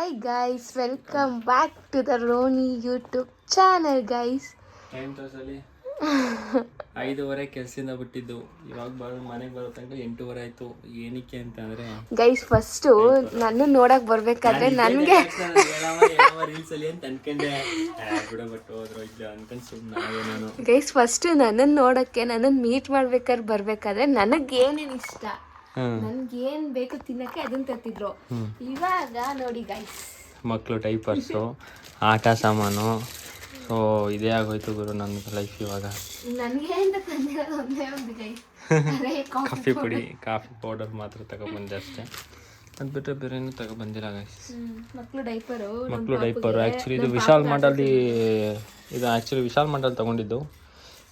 Hi guys welcome back to the Roni YouTube channel guys time ತೋರ್ಸಲಿ ಐದೂವರೆ ಕೆಲಸದಿಂದ ಬಿಟ್ಟಿದ್ದು. ಇವಾಗ ಬರೋ ಮನೆಗೆ ಬರೋ ತನಕ ಎಂಟೂವರೆ ಆಯ್ತು. ಏನಕ್ಕೆ ಅಂತ ಅಂದ್ರೆ ಗೈಸ್ ಫಸ್ಟು ನನ್ನ ನೋಡಕ್ ಬರ್ಬೇಕಾದ್ರೆ ನನಗೆ ರೀಲ್ಸ್ ಅಲ್ಲಿ ಅಂತ ಅನ್ಕೊಂಡೆ. ಬಿಡ ಬಟ್ ಹೋದ್ರು ಇಲ್ಲ ಅನ್ಕೊಂಡ್ ಸುಮ್ಮನೆ ನಾನು. ಗೈಸ್ ಫಸ್ಟ್ ನನ್ನನ್ನು ನೋಡಕ್ಕೆ ನನ್ನನ್ನು ಮೀಟ್ ಮಾಡ್ಬೇಕಾದ್ರೆ ಬರ್ಬೇಕಾದ್ರೆ ನನಗೇನೇನು ಇಷ್ಟ ನನ್ಗೇನ್ ಬೇಕು ತಿನ್ನಕ್ಕೆ ಅದನ್ನ ತರ್ತಿದ್ರು. ಇವಾಗ ನೋಡಿ ಗೈಸ್ ಮಕ್ಕಳು ಟೈಪರ್ಸು ಆಟ ಸಾಮಾನು. ಸೊ ಇದೇ ಆಗೋಯ್ತು ಗುರು ನನ್ನ ಲೈಫ್ ಇವಾಗ. ನನಗೆ ಅಂತ ತಂದಿರೋದು ಒಂದೇ ಒಂದು ಗೈಸ್ ಅದೇ ಕಾಫಿ ಪುಡಿ ಕಾಫಿ ಪೌಡರ್ ಮಾತ್ರ ತಗೊಬಂದೆ ಅಷ್ಟೇ. ಅದು ಬಿಟ್ಟರೆ ಬೇರೆ ಏನು ತಗೊಬಂದಿಲ್ಲ ಗೈಸ್ ಮಕ್ಕಳು ಡೈಪರು ಮಕ್ಕಳು ಡೈಪರ್ ಆ್ಯಕ್ಚುಲಿ ಇದು ವಿಶಾಲ್ ಮಾಡಲ್ಲಿ ಇದು ಆ್ಯಕ್ಚುಲಿ ವಿಶಾಲ್ ಮಂಡಲ್ ತಗೊಂಡಿದ್ದು.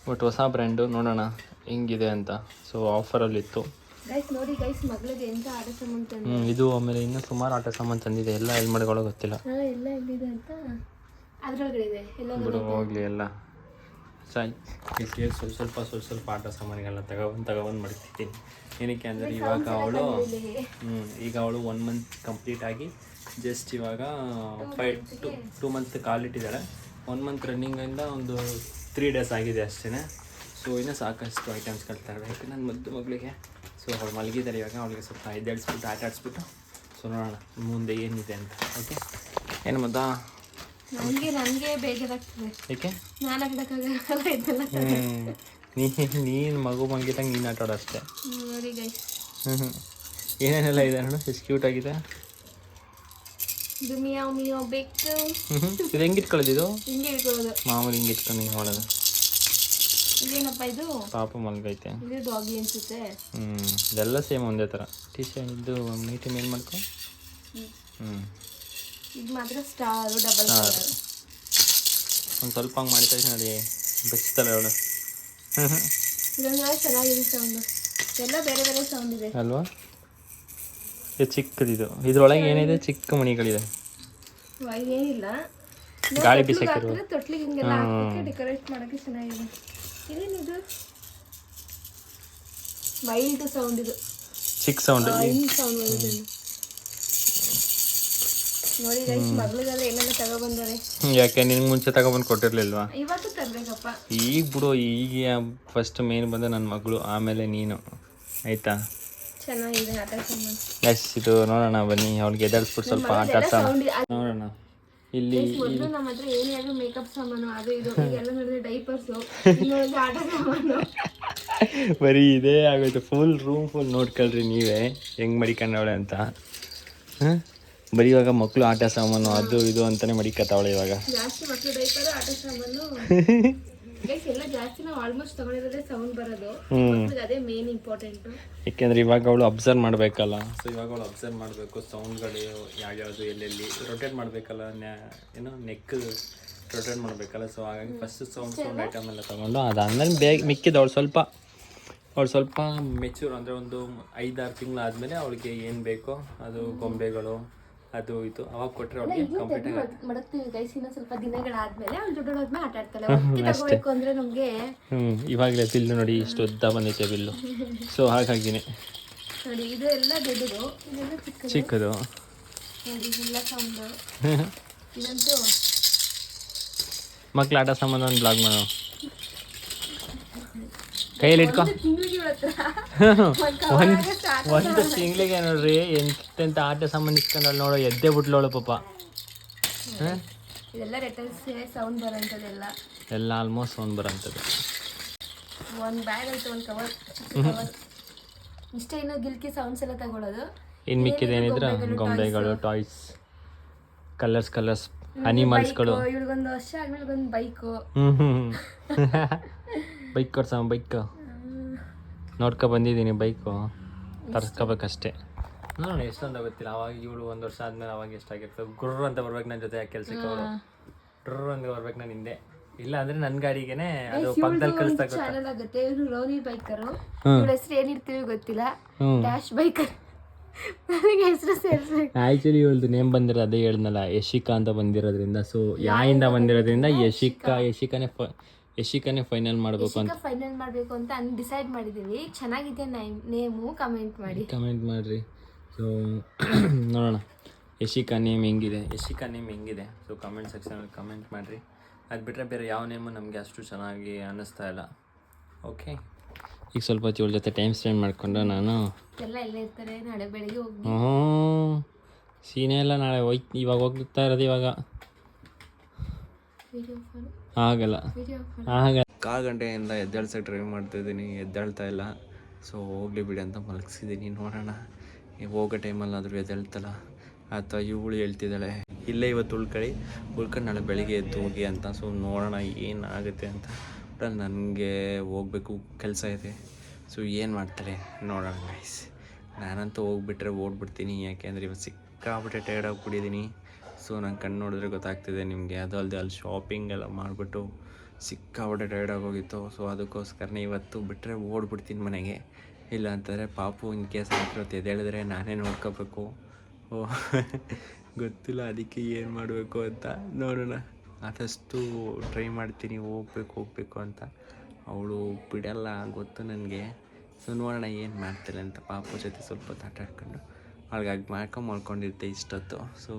ಬಟ್ ಹೊಸ ಬ್ರ್ಯಾಂಡು ನೋಡೋಣ ಹೆಂಗಿದೆ ಅಂತ. ಸೊ ಆಫರಲ್ಲಿತ್ತು ಗೈಸ್ ನೋಡಿ ಗೈಸ್ ಮಗಳಿಗೆ ಎಂತ ಆಟ ಸಾಮಾನು ತಂದು ಹ್ಞೂ ಇದು ಆಮೇಲೆ ಇನ್ನೂ ಸುಮಾರು ಆಟ ಸಾಮಾನು ತಂದಿದೆ. ಎಲ್ಲ ಎಲ್ಲಿ ಮಾಡ್ಕೊಳ್ಳೋ ಗೊತ್ತಿಲ್ಲ. ಹಾ ಎಲ್ಲ ಎಲ್ಲಿದೆ ಅಂತ? ಅದ್ರೊಳಗಡೆ ಇದೆ ಎಲ್ಲ ಬಿಡು ಹೋಗಲಿ ಎಲ್ಲ. ಸಾಯ್. ಇಲ್ಲಿ ಸ್ವಲ್ಪ ಸ್ವಲ್ಪ ಸ್ವಲ್ಪ ಸ್ವಲ್ಪ ಆಟ ಸಾಮಾನುಗಳನ್ನ ತಗೊಬಂದು ತಗೊಬಂದು ಮಾಡ್ತಿದ್ದೀನಿ ಏನಕ್ಕೆ ಅಂದರೆ ಇವಾಗ ಅವಳು ಹ್ಞೂ ಈಗ ಅವಳು ಒನ್ ಮಂತ್ ಕಂಪ್ಲೀಟ್ ಆಗಿ ಜಸ್ಟ್ ಇವಾಗ ಫೈ ಟು ಟೂ ಮಂತ್ ಕಾಲಿಟ್ಟಿದ್ದಾಳೆ ಒನ್ ಮಂತ್ ರನ್ನಿಂಗಿಂದ ಒಂದು ತ್ರೀ ಡೇಸ್ ಆಗಿದೆ ಅಷ್ಟೇ ಸೊ ಇನ್ನೂ ಸಾಕಷ್ಟು ಐಟಮ್ಸ್ಗಳು ತರಬೇಕು. ನನ್ನ ಮದ್ದು ಮಗಳಿಗೆ ಸೊ ಅವಳು ಮಲಗಿದ್ದಾರೆ ಇವಾಗ ಅವಳಿಗೆ ಸ್ವಲ್ಪ ಎದ್ದೇಳಿಸ್ಬಿಟ್ಟು ಆಟ ಆಡಿಸ್ಬಿಟ್ಟು. ಸೊ ನೋಡೋಣ ಮುಂದೆ ಏನಿದೆ ಅಂತ ಓಕೆ ಏನು ಮದ್ದಾ? ನನಗೆ ನನಗೆ ಬೇಜಾರಾಗ್ತದೆ. ಏಕೆ? ನಾನು ಆಡಕ್ಕಾಗಲ್ಲ ಇದೆಲ್ಲ. ನೀ ನೀನು ಮಗು ಮಲಗಿದಂಗೆ ನೀನು ಆಟ ಆಡೋ ಅಷ್ಟೇ ಹ್ಮ್, ನೋಡಿ ಗೈಸ್ ಹ್ಞೂ ಹ್ಞೂ ಏನೇನೆಲ್ಲ ಇದೆ ನೋಡು ಎಷ್ಟು ಕ್ಯೂಟ್ ಆಗಿದೆ. ಇದು ಮಿಯಾವ್ ಇದು ಹೆಂಗೆ ಇಟ್ಕೊಳ್ಳೋದು ಇದು? ಹಿಂಗೆ ಇಟ್ಕೊಳ್ಳೋದು. ಮಾಮೂಲಿ ಹಿಂಗೆ ಇಟ್ಕೊಂಡು ಹಿಂಗೆ ಮಾಡೋದು. ಇದೇನಪ್ಪ ಇದು? ಪಾಪ ಮಲ್ಗೈತೆ. ಇದು ಡಾಗಿ ಅನ್ಸುತ್ತೆ. ಇದೆಲ್ಲ ಸೇಮ್ ಒಂದೇ ತರ. ಟಿ ಶರ್ಟ್ ಇದು ನೀಟಿ ಮೇಲ್ ಮಾಡ್ಕೊ? ಹ್ಮ್. ಇದು ಮಾತ್ರ ಸ್ಟಾರು ಡಬಲ್ ಒಂದು ಸ್ವಲ್ಪ ಹಂಗೆ ಮಾಡಿದ ತಕ್ಷಣ ನೋಡಿ ಬೆಚ್ತಾಳೆ ಅವಳು. ಚೆನ್ನಾಗಿದೆ ಸೌಂಡು ಎಲ್ಲ ಬೇರೆ ಬೇರೆ ಸೌಂಡ್ ಇದೆ. ಅಲ್ವಾ? ಇದು ಚಿಕ್ಕದಿದು ಇದ್ರೊಳಗೆ ಏನಿದೆ? ಚಿಕ್ಕ ಮಣಿಗಳಿದೆ. ಏನಿಲ್ಲ. ಗಾಳಿ ಬಿಸಾಕಿರೋ ತೊಟ್ಲಿಗೆ ಹಿಂಗೆಲ್ಲ ಹಾಕಕ್ಕೆ ಡೆಕೋರೇಟ್ ಮಾಡಕ್ಕೆ ಚೆನ್ನಾಗಿದೆ. ಇದೇನಿದು ಮೈಲ್ಡ್ ಸೌಂಡ್ ಇದು. ಚಿಕ್ಕ ಸೌಂಡ್ ಸೌಂಡ್ ಬಂದಿದೆ ನೋಡಿ ಗೈಸ್ ಮಗಳಿಗೆಲ್ಲ ಏನೆಲ್ಲ ತಗೊಬಂದಾರೆ ಯಾಕೆ ನಿನ್ಗೆ ಮುಂಚೆ ತಗೊಬಂದು ಕೊಟ್ಟಿರ್ಲಿಲ್ವಾ? ಇವತ್ತು ತರ್ಬೇಕಪ್ಪ. ಈಗ ಬಿಡು ಈಗ ಫಸ್ಟ್ ಮೇನ್ ಬಂದ ನನ್ನ ಮಗಳು ಆಮೇಲೆ ನೀನು. ಆಯ್ತಾ? ಚೆನ್ನಾಗಿದೆ ಆಟ ಸಾಮಾನು ಎಸ್ ಇದು ನೋಡೋಣ ಬನ್ನಿ ಅವ್ಳಿಗೆ ಎದಾಡ್ಸ್ಬಿಟ್ಟು ಸ್ವಲ್ಪ ಆಟ ಆಡ್ತಾ ಸೌಂಡ್ ನೋಡೋಣ. ಇಲ್ಲಿ ಮೊದಲು ನಮ್ಮ ಹತ್ರ ಏನೇ ಆದ್ರೂ ಮೇಕಪ್ ಸಾಮಾನು ಅದು ಇದು ಈಗೆಲ್ಲ ನೋಡಿದ್ರೆ ಡೈಪರ್ಸು ನೋಡಿದ್ರೆ ಆಟ ಸಾಮಾನು. ಬರೀ ಇದೇ ಆಗೋಯ್ತು. ಫುಲ್ ರೂಮ್ ಫುಲ್ ನೋಡ್ಕೊಳ್ರಿ ನೀವೇ. ಹೆಂಗ್ ಮಡಿಕೊಂಡವಳೆ ಅಂತ. ಹಾಂ? ಬರೀ ಇವಾಗ ಮಕ್ಕಳು ಆಟ ಸಾಮಾನು ಅದು ಇದು ಅಂತಾನೆ ಮಡಿಕತ್ತಾವಳೆ ಇವಾಗ. ಜಾಸ್ತಿ ಮಕ್ಕಳು ಡೈಪರ್ ಆಟ ಸಾಮಾನು. ಗೈಸ್ ಜಾಸ್ತಿ ನಾವು ಆಲ್ಮೋಸ್ಟ್ ತಗೊಂಡಿರೋದೇ ಸೌಂಡ್ ಬರೋದು. ಅದೇ ಮೇನ್ ಇಂಪಾರ್ಟೆಂಟ್ ಯಾಕೆಂದ್ರೆ ಇವಾಗ ಅವಳು ಅಬ್ಸರ್ವ್ ಮಾಡಬೇಕಲ್ಲ. ಸೊ ಇವಾಗ ಅವಳು ಅಬ್ಸರ್ವ್ ಮಾಡಬೇಕು ಸೌಂಡ್ಗಳು ಯಾವ್ಯಾವುದು ಎಲ್ಲೆಲ್ಲಿ ರೊಟೇಟ್ ಮಾಡಬೇಕಲ್ಲ ಏನೋ ನೆಕ್ ರೊಟೇಟ್ ಮಾಡಬೇಕಲ್ಲ. ಸೊ ಹಾಗಾಗಿ ಫಸ್ಟ್ ಸೌಂಡ್ ಸೌಂಡ್ ಐಟಮ್ ಎಲ್ಲ ತೊಗೊಂಡು ಅದಾದ್ಮೇಲೆ ಬೇಗ ಮಿಕ್ಕಿದ ಅವಳು ಸ್ವಲ್ಪ ಅವಳು ಸ್ವಲ್ಪ ಮೆಚೂರ್ ಅಂದರೆ ಒಂದು ಐದಾರು ತಿಂಗಳಾದಮೇಲೆ ಅವಳಿಗೆ ಏನು ಬೇಕೋ ಅದು ಗೊಂಬೆಗಳು ಅದು ಇದು. ಅವಾಗ ಕೊಟ್ಟರೆ ಅವಳಿಗೆ ಕಂಪ್ಲೀಟ್ ಆಗಿ ಮಡಗ್ತೀವಿ ಗೈಸ್ ಇನ್ನ ಸ್ವಲ್ಪ ದಿನಗಳಾದ್ಮೇಲೆ ಅವ್ಳು ದೊಡ್ಡೋದ್ಮೇಲೆ ಆಟ ಆಡ್ತಾಳೆ ಅವ್ರಿಗೆ ತಗೋಬೇಕು ಅಂದ್ರೆ ನಮಗೆ ಹ್ಮ್ ಇವಾಗಲೇ ಬಿಲ್ ನೋಡಿ ಇಷ್ಟು ಉದ್ದ ಬಂದೈತೆ ಬಿಲ್ಲು ಸೊ ಹಾಗಾಗಿನೇ. ನೋಡಿ ಇದು ಎಲ್ಲ ದೊಡ್ಡದು ಇದೆಲ್ಲ ಚಿಕ್ಕದು. ಚಿಕ್ಕದು. ನೋಡಿ ಇಲ್ಲ ಸೌಂಡ್ ಇದಂತೂ ಮಕ್ಳು ಆಟ ಸಂಬಂಧ ಒಂದು ಬ್ಲಾಗ್ ಮಾಡೋ ಕೈಯಲ್ಲಿ ಇಟ್ಕೊ ಒಂದು ಒಂದು ತಿಂಗಳಿಗೆ ನೋಡ್ರಿ ಎಂತೆಂತ ಆಟ ಸಾಮಾನು ಇಸ್ಕೊಂಡಳು ನೋಡೋ ಎದ್ದೆ ಬಿಟ್ಲೋಳು ಪಾಪ. ಹಾಂ ಇದೆಲ್ಲ ರೆಟಲ್ಸ್ ಸೌಂಡ್ ಬರೋಂಥದ್ದೆಲ್ಲ. ಎಲ್ಲ ಆಲ್ಮೋಸ್ಟ್ ಸೌಂಡ್ ಬರೋಂಥದ್ದು. ಒಂದು ಬ್ಯಾಗ್ ಐತೆ ಒಂದು ಕವರ್ ಇಷ್ಟ ಇನ್ನು ಗಿಲ್ಕಿ ಸೌಂಡ್ಸ್ ಎಲ್ಲ ತಗೊಳ್ಳೋದು ಇನ್ನು ಮಿಕ್ಕಿದೇನಿದ್ರೆ ಗೊಂಬೆಗಳು ಟಾಯ್ಸ್ ಕಲರ್ಸ್ ಕಲರ್ಸ್ ಅನಿಮಲ್ಸ್ಗಳು ಇವಳಿಗೊಂದು ವರ್ಷ ಆದ್ಮೇಲೆ ಒಂದು ಬೈಕು ಬೈಕ್ ಕೊಡ್ಸಮ್ಮ ಬೈಕ್ ನೋಡ್ಕೊ ಬಂದಿದ್ದೀನಿ ಬೈಕು. ತರ್ಸ್ಕೋಬೇಕಷ್ಟೇ. ನೋಡೋಣ ಎಷ್ಟೊಂದು ಗೊತ್ತಿಲ್ಲ. ಅವಾಗ ಇವಳು ಒಂದು ವರ್ಷ ಆದ್ಮೇಲೆ ಅವಾಗ ಎಷ್ಟಾಗಿರ್ತದೆ ಗುರ್ರ ಅಂತ ಬರ್ಬೇಕು ನನ್ನ ಜೊತೆ ಕೆಲಸಕ್ಕೆ ಅವಳು. ಡ್ರರ್ ಅಂತ ಬರ್ಬೇಕು ನಾನು ಹಿಂದೆ. ಇಲ್ಲ ಅಂದ್ರೆ ನನ್ನ ಗಾಡಿಗೆನೆ ಅದು ಪಕ್ಕದಲ್ಲಿ ಕಲಿಸ್ತಾ ಚಾನಲ್ ಆಗುತ್ತೆ. ಇವರು ರೋನಿ ಬೈಕರು. ಇವಳ ಹೆಸರು ಏನಿರ್ತೀವಿ ಗೊತ್ತಿಲ್ಲ. Dash biker. ನನಗೆ ಹೆಸರು ಸೇರ್ಸ್ಬೇಕು. ಆ್ಯಕ್ಚುಲಿ ಇವಳದು ನೇಮ್ ಬಂದಿರೋ ಅದೇ ಹೇಳ್ದಲ್ಲ ಯಶಿಕಾ ಅಂತ ಬಂದಿರೋದ್ರಿಂದ. ಸೊ ಯಾಯಿಂದ ಬಂದಿರೋದ್ರಿಂದ ಯಶಿಕಾ ಯಶಿಕಾನೇ ಫ ಯಶಿಕಾನೇ ಫೈನಲ್ ಮಾಡಬೇಕು ಅಂತ. ಫೈನಲ್ ಮಾಡಬೇಕು ಅಂತ ಅನ್ ಡಿಸೈಡ್ ಮಾಡಿದೀವಿ ಚೆನ್ನಾಗಿದೆ ನೇಮು ಕಮೆಂಟ್ ಮಾಡಿ. ಕಮೆಂಟ್ ಮಾಡಿರಿ. ಸೊ ನೋಡೋಣ. ಯಶಿಕಾ ನೇಮ್ ಹೆಂಗಿದೆ? ಯಶಿಕಾ ನೇಮ್ ಹೆಂಗಿದೆ? ಸೊ ಕಮೆಂಟ್ ಸೆಕ್ಷನಲ್ಲಿ ಕಮೆಂಟ್ ಮಾಡಿರಿ. ಅದು ಬಿಟ್ಟರೆ ಬೇರೆ ಯಾವ ನೇಮು ನಮಗೆ ಅಷ್ಟು ಚೆನ್ನಾಗಿ ಅನ್ನಿಸ್ತಾ ಇಲ್ಲ. ಓಕೆ ಈಗ ಸ್ವಲ್ಪ ಹೊತ್ತು ಇವಳ ಜೊತೆ ಟೈಮ್ ಸ್ಪೆಂಡ್ ಮಾಡಿಕೊಂಡು ನಾನು. ಎಲ್ಲ ಎಲ್ಲ ಇರ್ತಾರೆ. ನಾಳೆ ಬೆಳಿಗ್ಗೆ ಹೋಗಿ. ಹ್ಞೂ ಸೀನೆ ಎಲ್ಲ ನಾಳೆ ಹೋಯ್ತು ಇವಾಗ ಹೋಗ್ತಾ ಇರೋದು ಇವಾಗ. ಆಗಲ್ಲ. ಕಾಲ್ ಗಂಟೆಯಿಂದ ಎದ್ದೇಳ್ಸಕ್ಕೆ ಟ್ರೈ ಮಾಡ್ತಾಯಿದ್ದೀನಿ ಎದ್ದೇಳ್ತಾ ಇಲ್ಲ. ಸೊ ಹೋಗ್ಲಿ ಬಿಡಿ ಅಂತ ಮಲಗಿಸಿದ್ದೀನಿ ನೋಡೋಣ. ನೀವು ಹೋಗೋ ಟೈಮಲ್ಲಾದರೂ ಎದ್ದೇಳ್ತಲ್ಲ. ಅಥವಾ ಇವಳು ಹೇಳ್ತಿದ್ದಾಳೆ. ಇಲ್ಲೇ ಇವತ್ತು ಉಳ್ಕೊಳ್ಳಿ ಉಳ್ಕೊಂಡು ನಾಳೆ ಬೆಳಿಗ್ಗೆ ಎದ್ದು ಹೋಗಿ ಅಂತ. ಸೊ ನೋಡೋಣ ಏನಾಗುತ್ತೆ ಅಂತ. ಬಟ್ ನನಗೆ ಹೋಗಬೇಕು ಕೆಲಸ ಇದೆ. ಸೊ ಏನು ಮಾಡ್ತಾರೆ? ನೋಡೋಣ ಗೈಸ್ ನಾನಂತೂ ಹೋಗ್ಬಿಟ್ರೆ ಓಡ್ಬಿಡ್ತೀನಿ. ಯಾಕೆಂದರೆ ಇವತ್ತು ಸಿಕ್ಕಾಬಿಟ್ಟೆ ಟೈರ್ಡ್ ಆಗಿಬಿಟ್ಟಿದ್ದೀನಿ ಸೊ ನಂಗೆ ಕಣ್ಣು ನೋಡಿದ್ರೆ ಗೊತ್ತಾಗ್ತಿದೆ ನಿಮಗೆ. ಅದು ಅಲ್ಲದೆ ಅಲ್ಲಿ ಶಾಪಿಂಗ್ ಎಲ್ಲ ಮಾಡಿಬಿಟ್ಟು ಸಿಕ್ಕಾಬಿಟ್ಟೆ ಟೈರ್ಡ್ ಆಗೋಗಿತ್ತು. ಸೊ ಅದಕ್ಕೋಸ್ಕರನೇ ಇವತ್ತು ಬಿಟ್ಟರೆ ಓಡ್ಬಿಡ್ತೀನಿ ಮನೆಗೆ. ಇಲ್ಲ ಅಂತಂದರೆ ಪಾಪು ಇನ್ ಕೇಸ್ ಎದ್ದೇಳಿದ್ರೆ ನಾನೇ ನೋಡ್ಕೋಬೇಕು. ಓ, ಗೊತ್ತಿಲ್ಲ ಅದಕ್ಕೆ ಏನು ಮಾಡಬೇಕು ಅಂತ. ನೋಡೋಣ. ಆದಷ್ಟು ಟ್ರೈ ಮಾಡ್ತೀನಿ. ಹೋಗ್ಬೇಕು ಹೋಗ್ಬೇಕು ಅಂತ. ಅವಳು ಬಿಡಲ್ಲ, ಗೊತ್ತು ನನಗೆ. ಸೊ ನೋಡೋಣ ಏನು ಮಾಡ್ತಾರೆ ಅಂತ ಪಾಪು ಜೊತೆ ಸ್ವಲ್ಪ ಹೊತ್ತು ಆಟ ಆಡ್ಕೊಂಡು ಮಾಡ್ಕೊಂಡು ಮಾಡ್ಕೊಂಡಿರ್ತೆ ಇಷ್ಟೊತ್ತು. ಸೊ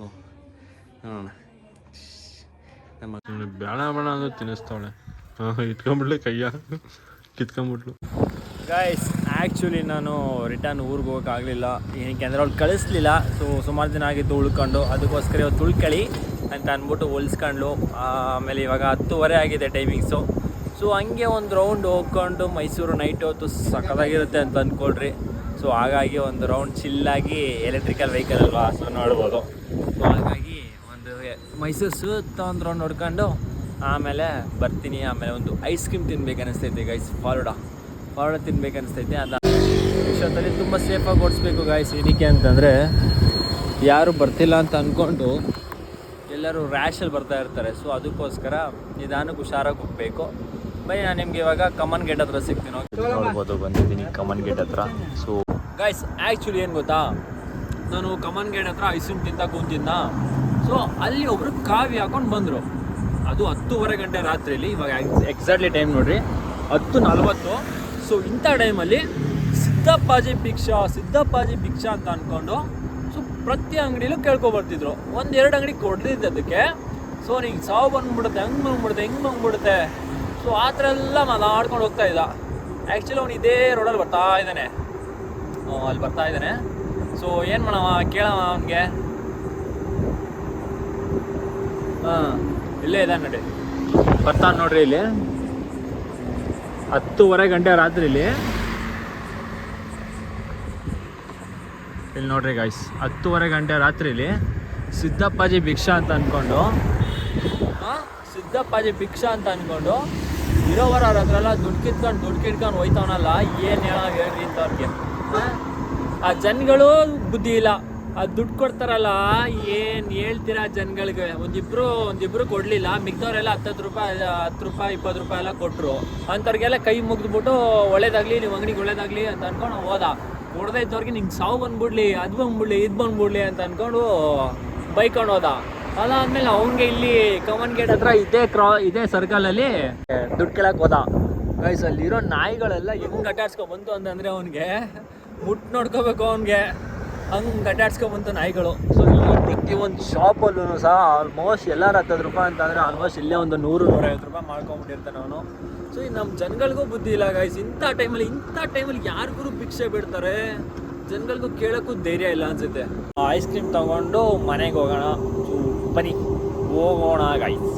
ಬೇಡ ಬೇಡ ಅಂದ್ರೆ ತಿನ್ನಿಸ್ತಾವಳೆ ಹಾಂ ಇಟ್ಕೊಂಬಿಡ್ಲಿ ಕೈಯ ಕಿತ್ಕೊಂಬಿಟ್ಲು ಗಾಯ್ಸ್ ಆ್ಯಕ್ಚುಲಿ ನಾನು ರಿಟರ್ನ್ ಊರಿಗೆ ಹೋಗೋಕ್ಕಾಗಲಿಲ್ಲ ಏನಕ್ಕೆ ಅಂದರೆ ಅವ್ಳು ಕಳಿಸ್ಲಿಲ್ಲ. ಸೊ ಸುಮಾರು ದಿನ ಆಗಿತ್ತು ಉಳ್ಕೊಂಡು ಅದಕ್ಕೋಸ್ಕರ ಇವತ್ತು ಉಳ್ಕೊಳ್ಳಿ ಅಂತ ಅಂದ್ಬಿಟ್ಟು ಹೊಲಿಸ್ಕೊಂಡ್ಳು ಆಮೇಲೆ ಇವಾಗ ಹತ್ತುವರೆ ಆಗಿದೆ ಟೈಮಿಂಗ್ಸು ಸೊ ಹಂಗೆ ಒಂದು ರೌಂಡ್ ಹೋಗ್ಕೊಂಡು ಮೈಸೂರು ನೈಟ್ ಹೊತ್ತು ಸಖತ್ತಾಗಿರುತ್ತೆ ಅಂತ ಅಂದ್ಕೊಳ್ರಿ. ಸೊ ಹಾಗಾಗಿ ಒಂದು ರೌಂಡ್ ಚಿಲ್ಲಾಗಿ ಎಲೆಕ್ಟ್ರಿಕಲ್ ವೆಹಿಕಲ್ ಅಲ್ವಾ? ಸೊ ನೋಡ್ಬೋದು. ಸೊ ಮೈಸೂರು ಸುತ್ತ ಒಂದು ರೌಂಡ್ ನೋಡ್ಕೊಂಡು ಆಮೇಲೆ ಬರ್ತೀನಿ ಆಮೇಲೆ ಒಂದು ಐಸ್ ಕ್ರೀಮ್ ತಿನ್ಬೇಕು ಅನಿಸ್ತೈತೆ ಗೈಸ್ ಫಾರ್ವಡ ಫಾರ್ವಡ ತಿನ್ಬೇಕು ಅನಿಸ್ತೈತೆ ಅದು ವಿಷಯದಲ್ಲಿ ತುಂಬ ಸೇಫಾಗಿ ಓಡಿಸ್ಬೇಕು ಗಾಯ್ಸ್ ಏನಕ್ಕೆ ಅಂತಂದರೆ ಯಾರು ಬರ್ತಿಲ್ಲ ಅಂತ ಅಂದ್ಕೊಂಡು ಎಲ್ಲರೂ ರ್ಯಾಶಲ್ಲಿ ಬರ್ತಾ ಇರ್ತಾರೆ. ಸೊ ಅದಕ್ಕೋಸ್ಕರ ನಿಧಾನಕ್ಕೆ ಹುಷಾರಾಗಿ ಹೋಗ್ಬೇಕು. ಬೈ ನಾನು ನಿಮ್ಗೆ ಇವಾಗ ಕಮನ್ ಗೇಟ್ ಹತ್ರ ಸಿಗ್ತೀನಿ ನೋಡ್ಬೋದು ಬಂದಿದ್ದೀನಿ ಕಮನ್ ಗೇಟ್ ಹತ್ರ. ಸೊ ಗಾಯ್ಸ್ ಆ್ಯಕ್ಚುಲಿ ಏನು ಗೊತ್ತಾ? ನಾನು ಕಮನ್ ಗೇಟ್ ಹತ್ರ ಐಸ್ ಕ್ರೀಮ್ ತಿಂತ ಕೂತಿದ್ನ? ಸೊ ಅಲ್ಲಿ ಒಬ್ರು ಕಾವಿ ಹಾಕೊಂಡು ಬಂದರು. ಅದು ಹತ್ತೂವರೆ ಗಂಟೆ ರಾತ್ರಿಯಲ್ಲಿ ಇವಾಗ ಎಕ್ಸಾಕ್ಟ್ಲಿ ಟೈಮ್ ನೋಡ್ರಿ. ಹತ್ತು ನಲ್ವತ್ತು. ಸೊ ಇಂಥ ಟೈಮಲ್ಲಿ ಸಿದ್ದಪ್ಪಾಜಿ ಭಿಕ್ಷಾ ಸಿದ್ದಪ್ಪಾಜಿ ಭಿಕ್ಷಾ ಅಂತ ಅಂದ್ಕೊಂಡು ಸೊ, ಪ್ರತಿ ಅಂಗಡಿಲೂ ಕೇಳ್ಕೊಬರ್ತಿದ್ರು. ಒಂದೆರಡು ಅಂಗಡಿ ಕೊಡ್ತಿದ್ದೆ ಅದಕ್ಕೆ. ಸೊ ನಿಂಗೆ ಸಾವು ಬಂದ್ಬಿಡುತ್ತೆ, ಹೆಂಗೆ ಬಂದ್ಬಿಡುತ್ತೆ, ಹೆಂಗ್ ಬಂದ್ಬಿಡುತ್ತೆ. ಸೊ ಆ ಥರ ಎಲ್ಲ ಮಾತಾಡ್ಕೊಂಡು ಹೋಗ್ತಾ ಇದ್ದ. ಆ್ಯಕ್ಚುಲಿ ಅವ್ನು ಇದೇ ರೋಡಲ್ಲಿ ಬರ್ತಾ ಇದ್ದಾನೆ. ಅಲ್ಲಿ ಬರ್ತಾ ಇದ್ದಾನೆ. ಸೊ ಏನು ಮಾಡವ ಕೇಳವ ಅವನಿಗೆ. ಹಾಂ. ಇಲ್ಲೇ ಇದೆ ನೋಡಿ. ಬರ್ತಾನೆ ನೋಡ್ರಿ ಇಲ್ಲಿ. ಹತ್ತುವರೆ ಗಂಟೆ ರಾತ್ರಿ ಇಲ್ಲಿ. ಇಲ್ಲಿ ನೋಡ್ರಿ ಗಾಯ್ಸ್ ಹತ್ತುವರೆ ಗಂಟೆ ರಾತ್ರಿ ಇಲ್ಲಿ. ಸಿದ್ದಪ್ಪಾಜಿ ಭಿಕ್ಷಾ ಅಂತ ಅಂದ್ಕೊಂಡು ಸಿದ್ದಪ್ಪಾಜಿ ಭಿಕ್ಷಾ ಅಂತ ಅಂದ್ಕೊಂಡು ಇರೋವರ ಅವ್ರ ಹತ್ರ ಎಲ್ಲ ದುಡ್ಡು ಕಿತ್ಕೊಂಡು ದುಡ್ಡು ಕಿಟ್ಕೊಂಡು ಹೋಯ್ತವನಲ್ಲ, ಏನು ಹೇಳ ಹೇಳ್ರಿ ಅಂತ ಅವ್ರಿಗೆ? ಆ ಜನಗಳು ಬುದ್ಧಿ ಇಲ್ಲ. ಆ ದುಡ್ಡು ಕೊಡ್ತಾರಲ್ಲ, ಏನು ಹೇಳ್ತೀರಾ ಜನಗಳಿಗೆ? ಒಂದಿಬ್ರು ಒಂದಿಬ್ರು ಕೊಡಲಿಲ್ಲ. ಮಿಗ್ದವ್ರೆಲ್ಲ ಹತ್ತತ್ತು ರೂಪಾಯಿ, ಹತ್ತು ರೂಪಾಯಿ, ಇಪ್ಪತ್ತು ರೂಪಾಯಿ ಎಲ್ಲ ಕೊಟ್ಟರು ಅಂಥವ್ರಿಗೆಲ್ಲ ಕೈ ಮುಗಿದ್ಬಿಟ್ಟು, ಒಳ್ಳೇದಾಗಲಿ, ನೀವು ಅಂಗಡಿಗೆ ಒಳ್ಳೇದಾಗಲಿ ಅಂತ ಅನ್ಕೊಂಡು ಹೋದ. ಕೊಡದೇ ಇದ್ದವ್ರಿಗೆ ನಿಂಗೆ ಸಾವು ಬಂದ್ಬಿಡ್ಲಿ, ಅದು ಬಂದ್ಬಿಡ್ಲಿ, ಇದು ಬಂದ್ಬಿಡ್ಲಿ ಅಂತ ಅನ್ಕೊಂಡು ಬೈಕೊಂಡು ಹೋದ. ಅದಾದ್ಮೇಲೆ ಅವನಿಗೆ ಇಲ್ಲಿ ಕಮನ್ ಗೇಟ್ ಹತ್ರ ಇದೇ ಕ್ರಾ, ಇದೇ ಸರ್ಕಲಲ್ಲಿ ದುಡ್ಡು ಕೇಳಕ್ಕೆ ಹೋದ. ಗೈಸ್ ಅಲ್ಲಿರೋ ನಾಯಿಗಳೆಲ್ಲ ಹೆಂಗೆ ಅಟ್ಟಾಡ್ಸ್ಕೊಂಡ್ ಬಂತು ಅಂತಂದರೆ ಅವನಿಗೆ ಮುಟ್ಟು ನೋಡ್ಕೋಬೇಕು ಅವನಿಗೆ. ಹಂಗೆ ಅಟ್ಟಾಡ್ಸ್ಕೊಂಡ್ ಬಂತು ನಾಯಿಗಳು. ಸೊ ಇಲ್ಲಿ ಪ್ರತಿಯೊಂದು ಶಾಪಲ್ಲೂ ಸಹ ಆಲ್ಮೋಸ್ಟ್ ಎಲ್ಲರ ಹತ್ತದ ರೂಪಾಯಿ ಅಂತಂದರೆ ಆಲ್ಮೋಸ್ಟ್ ಇಲ್ಲೇ ಒಂದು ನೂರು ನೂರೈವತ್ತು ರೂಪಾಯಿ ಮಾಡ್ಕೊಂಬಿಟ್ಟಿರ್ತಾನೆ ಅವನು. ಸೊ ಈ ನಮ್ಮ ಜನಗಳಿಗೂ ಬುದ್ಧಿ ಇಲ್ಲ ಗಾಯ್ಸ್ ಇಂಥ ಟೈಮಲ್ಲಿ ಇಂಥ ಟೈಮಲ್ಲಿ ಯಾರಿಗೂ ಭಿಕ್ಷೆ ಬಿಡ್ತಾರೆ? ಜನಗಳಿಗೂ ಕೇಳೋಕ್ಕೂ ಧೈರ್ಯ ಇಲ್ಲ ಅನ್ಸುತ್ತೆ. ಐಸ್ ಕ್ರೀಮ್ ತಗೊಂಡು ಮನೆಗೆ ಹೋಗೋಣ. ಬನ್ನಿ ಹೋಗೋಣ ಗಾಯ್ಸ್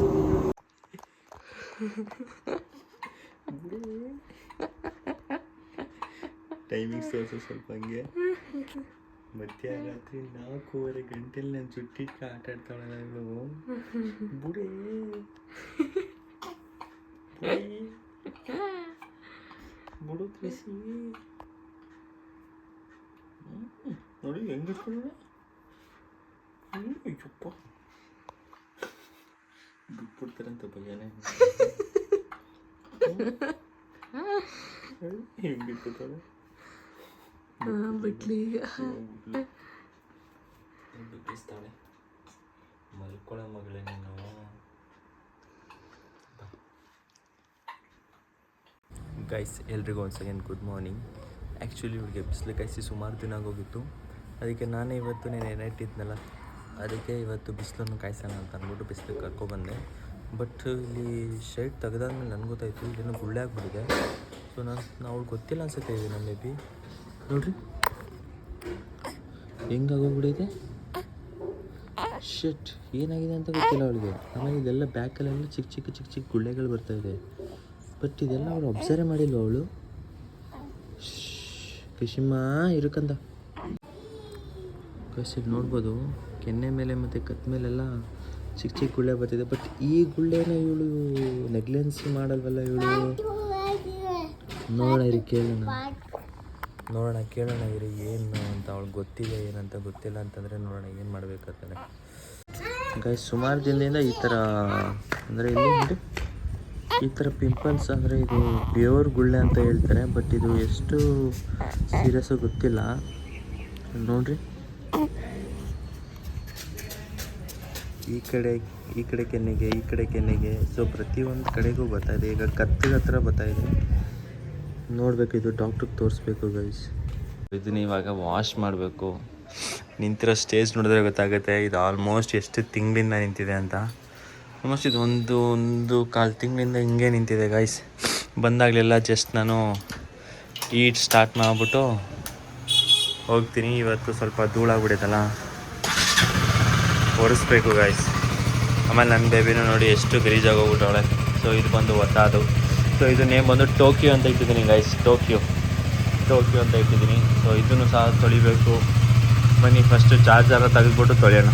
ಟೈಮಿಂಗ್ಸ್ ತೋರಿಸು ಸ್ವಲ್ಪ ಹಂಗೆ. ಮಧ್ಯರಾತ್ರಿ ನಾಲ್ಕೂವರೆ ಗಂಟೆಲಿ ನಾನು ಸುಟ್ಟಿಟ್ಟು ಆಟ ಆಡ್ತಾಳೆ ನಾನು ಬುಡೇ ಬುಡು ಕೃಷಿ ನೋಡಿ ಹೆಂಗೆ ಇಟ್ಕೊಳ್ಳೋಣ ಅಯ್ಯಪ್ಪ ಬಿಟ್ಬಿಡ್ತಾರಂತ ಭಯನೇ ಹೆಂಗೆ ಬಿಟ್ಲಿ ಬಿಟ್ಟಿಸ್ತಾಳೆ ಮಲ್ಕೊಳ್ಳೋ ಮಗಳೇ ನೀನು ಗೈಸ್ ಎಲ್ರಿಗೂ ಒಂದು ಸೆಕೆಂಡ್ ಗುಡ್ ಮಾರ್ನಿಂಗ್ ಆ್ಯಕ್ಚುಲಿ ಇವ್ರಿಗೆ ಬಿಸಿಲು ಕಾಯಿಸಿ ಸುಮಾರು ದಿನ ಆಗೋಗಿತ್ತು ಅದಕ್ಕೆ ನಾನೇ ಇವತ್ತು ನೀನು ನೈಟ್ ಇದ್ನಲ್ಲ. ಅದಕ್ಕೆ ಇವತ್ತು ಬಿಸಿಲನ್ನು ಕಾಯಿಸೋಣ ಅಂತ ಅಂದ್ಬಿಟ್ಟು ಬಿಸಿಲು ಕರ್ಕೊಬಂದೆ ಬಟ್ ಇಲ್ಲಿ ಶರ್ಟ್ ತೆಗೆದಾದ್ಮೇಲೆ ನನಗೆ ಗೊತ್ತಾಯಿತು ಇಲ್ಲೇನೋ ಗುಳ್ಳೆ ಆಗಿಬಿಟ್ಟಿದೆ. ಸೊ ನಾನು ಅವ್ಳು ಗೊತ್ತಿಲ್ಲ ಅನ್ಸುತ್ತೆ ಇದು ಮೇ ಬೇಬಿ ನೋಡ್ರಿ. ಹೆಂಗಾಗೋಗ್ಬಿಟ್ಟಿದೆ ಶಟ್ ಏನಾಗಿದೆ ಅಂತ ಗೊತ್ತಿಲ್ಲ ಅವಳಿಗೆ. ಆಮೇಲೆ ಇದೆಲ್ಲ ಬ್ಯಾಕಲ್ಲೆಲ್ಲ ಚಿಕ್ಕ ಚಿಕ್ಕ ಚಿಕ್ಕ ಚಿಕ್ಕ ಗುಳ್ಳೆಗಳು ಬರ್ತಾ ಇದೆ. ಬಟ್ ಇದೆಲ್ಲ ಅವಳು ಅಬ್ಸರ್ವ್ ಮಾಡಿಲ್ವ ಅವಳು? ಕಿಶಿಮ್ಮ ಇರುಕಂದ. ಕಸಿ ನೋಡ್ಬೋದು ಕೆನ್ನೆ ಮೇಲೆ ಮತ್ತು ಕತ್ ಮೇಲೆಲ್ಲ ಚಿಕ್ಕ ಚಿಕ್ಕ ಗುಳ್ಳೆ ಬರ್ತಿದೆ. ಬಟ್ ಈ ಗುಳ್ಳೆನ ಇವಳು ನೆಗ್ಲೆನ್ಸ್ ಮಾಡಲ್ವಲ್ಲ ಇವಳು? ನೋಡ ಇರಿ ಕೇಳೋಣ. ನೋಡೋಣ, ಕೇಳೋಣ ಇರಿ ಏನು ಅಂತ ಅವಳಿಗೆ ಗೊತ್ತಿದೆ ಏನಂತ, ಗೊತ್ತಿಲ್ಲ ಅಂತಂದರೆ ನೋಡೋಣ ಏನು ಮಾಡಬೇಕಂತಾನೆ. ಗೈಸ್ ಸುಮಾರು ದಿನದಿಂದ ಈ ಥರ ಅಂದರೆ ಇಲ್ಲಿ ನೋಡಿ, ಈ ಥರ ಪಿಂಪಲ್ಸ್ ಅಂದರೆ ಇದು ಪ್ಯೂರ್ ಗುಳ್ಳೆ ಅಂತ ಹೇಳ್ತಾರೆ ಬಟ್ ಇದು ಎಷ್ಟು ಸೀರಿಯಸ್ಸು ಗೊತ್ತಿಲ್ಲ. ನೋಡ್ರಿ. ಈ ಕಡೆ ಈ ಕಡೆ ಕೆನ್ನೆಗೆ, ಈ ಕಡೆ ಕೆನ್ನೆಗೆ ಸೊ ಪ್ರತಿಯೊಂದು ಕಡೆಗೂ ಬರ್ತಾಯಿದೆ ಈಗ ಕತ್ತಿಗೆ ಹತ್ರ ಬರ್ತಾ ಇದೆ. ನೋಡಬೇಕು, ಇದು ಡಾಕ್ಟ್ರಿಗೆ ತೋರಿಸ್ಬೇಕು ಗೈಸ್ ಇದನ್ನ ಇವಾಗ ವಾಶ್ ಮಾಡಬೇಕು. ನಿಂತಿರೋ ಸ್ಟೇಜ್ ನೋಡಿದ್ರೆ ಗೊತ್ತಾಗುತ್ತೆ, ಇದು ಆಲ್ಮೋಸ್ಟ್ ಎಷ್ಟು ತಿಂಗಳಿಂದ ನಿಂತಿದೆ ಅಂತ. ಆಲ್ಮೋಸ್ಟ್ ಇದು ಒಂದು ಒಂದು ಕಾಲು ತಿಂಗಳಿಂದ ಹಿಂಗೆ ನಿಂತಿದೆ ಗೈಸ್ ಬಂದಾಗಲೆಲ್ಲ ಜಸ್ಟ್ ನಾನು ಈಟ್ ಸ್ಟಾರ್ಟ್ ಮಾಡಿಬಿಟ್ಟು ಹೋಗ್ತೀನಿ. ಇವತ್ತು ಸ್ವಲ್ಪ ಧೂಳಾಗ್ಬಿಡೈತಲ್ಲ ಒರೆಸ್ಬೇಕು ಗಾಯ್ಸ್ ಆಮೇಲೆ ನನ್ನ ಬೇಬಿನೂ ನೋಡಿ ಎಷ್ಟು ಗಲೀಜಾಗಿ ಹೋಗ್ಬಿಟ್ಟವಳೆ ಸೊ ಇದು ಬಂದು ಒತ್ತಾದು. ಸೊ ಇದು ನೇಮ್ ಬಂದು ಟೋಕಿಯೋ ಅಂತ ಇಟ್ಟಿದ್ದೀನಿ ಗೈಸ್ ಟೋಕಿಯೋ ಟೋಕಿಯೋ ಅಂತ ಇಟ್ಟಿದ್ದೀನಿ. ಸೊ ಇದನ್ನು ಸಹ ತೊಳಿಬೇಕು. ಬನ್ನಿ ಫಸ್ಟು ಚಾರ್ಜರ ತೆಗೆದ್ಬಿಟ್ಟು ತೊಳೆಯೋಣ.